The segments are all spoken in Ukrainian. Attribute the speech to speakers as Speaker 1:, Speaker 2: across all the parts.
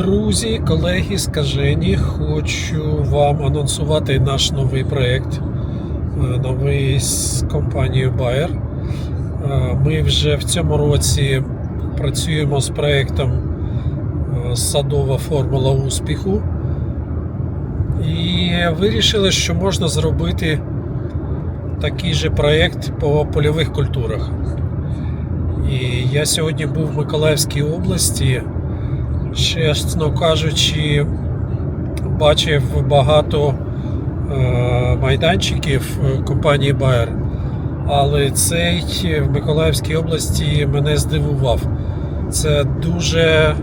Speaker 1: Друзі, колеги, скажені, хочу вам анонсувати наш новий проєкт. е, Новий з компанією Bayer. Е, Ми вже в цьому році працюємо з проєктом е, Садова формула успіху. І вирішили, що можна зробити такий же проєкт по польових культурах. І я сьогодні був в Миколаївській області. Чесно кажучи, бачив багато е, майданчиків е, компанії Bayer. Але цей в Миколаївській області мене здивував. Це дуже,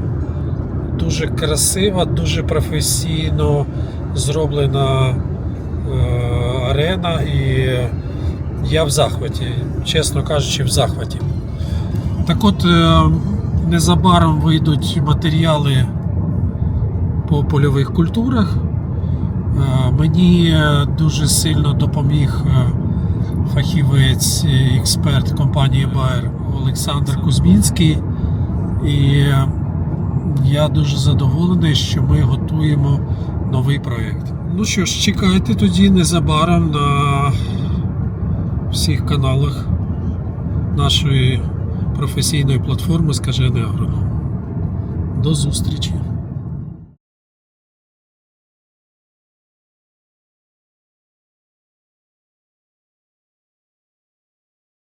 Speaker 1: дуже красива, дуже професійно зроблена е, арена, і я в захваті, чесно кажучи, в захваті. Так от, незабаром вийдуть матеріали по польових культурах. Е, Мені дуже сильно допоміг е, фахівець, експерт компанії Bayer Олександр Кузьмінський. І я дуже задоволений, що ми готуємо новий проєкт. Ну що ж, чекайте тоді незабаром на всіх каналах нашої професійної платформи Скажений агроном. До зустрічі!